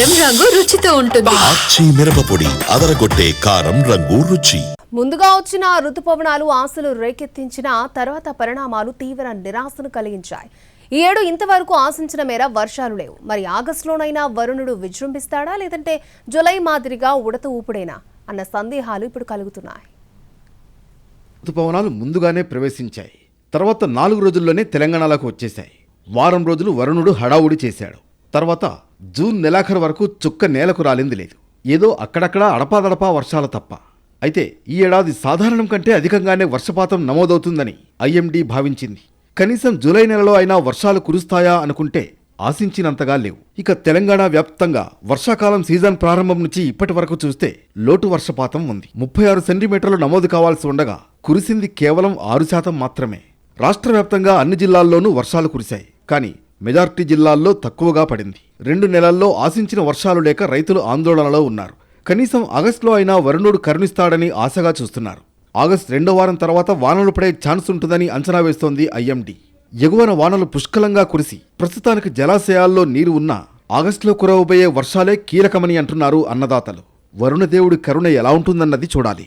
కారం రంగు రుచితో ఉంటుంది. మిరపపొడి అదరగొట్టే కారం రంగు రుచి. ముందుగా వచ్చిన రుతుపవనాలు ఆశలు రేకెత్తించిన తర్వాత పరిణామాలు తీవ్ర నిరాశను కలిగించాయి. ఈ ఏడు ఇంతవరకు ఆశించిన మేర వర్షాలు లేవు. మరి ఆగస్టులోనైనా వరుణుడు విజృంభిస్తాడా? లేదంటే జులై మాదిరిగా ఉడత ఊపుడేనా? అన్న సందేహాలు ఇప్పుడు కలుగుతున్నాయి. ఋతుపవనాలు ముందుగానే ప్రవేశించాయి. తర్వాత నాలుగు రోజుల్లోనే తెలంగాణలోకి వచ్చేశాయి. వారం రోజులు వరుణుడు హడావుడి చేశాడు. తర్వాత జూన్ నెలాఖరు వరకు చుక్క నేలకు రాలింది లేదు. ఏదో అక్కడక్కడ అడపాదడపా వర్షాలు తప్ప. అయితే ఈ ఏడాది సాధారణం కంటే అధికంగానే వర్షపాతం నమోదవుతుందని ఐఎండీ భావించింది. కనీసం జూలై నెలలో అయినా వర్షాలు కురుస్తాయా అనుకుంటే ఆశించినంతగా లేవు. ఇక తెలంగాణ వ్యాప్తంగా వర్షాకాలం సీజన్ ప్రారంభం నుంచి ఇప్పటి వరకు చూస్తే లోటు వర్షపాతం ఉంది. ముప్పై ఆరు సెంటీమీటర్లు నమోదు కావాల్సి ఉండగా కురిసింది కేవలం ఆరు శాతం మాత్రమే. రాష్ట్ర వ్యాప్తంగా అన్ని జిల్లాల్లోనూ వర్షాలు కురిశాయి. కానీ మెజార్టీ జిల్లాల్లో తక్కువగా పడింది. రెండు నెలల్లో ఆశించిన వర్షాలు లేక రైతులు ఆందోళనలో ఉన్నారు. కనీసం ఆగస్టులో అయినా వరుణుడు కరుణిస్తాడని ఆశగా చూస్తున్నారు. ఆగస్టు రెండో వారం తర్వాత వానలు పడే ఛాన్స్ ఉంటుందని అంచనా వేస్తోంది ఐఎండీ. ఎగువన వానలు పుష్కలంగా కురిసి ప్రస్తుతానికి జలాశయాల్లో నీరు ఉన్నా ఆగస్టులో కురవబోయే వర్షాలే కీలకమని అంటున్నారు అన్నదాతలు. వరుణదేవుడి కరుణ ఎలా ఉంటుందన్నది చూడాలి.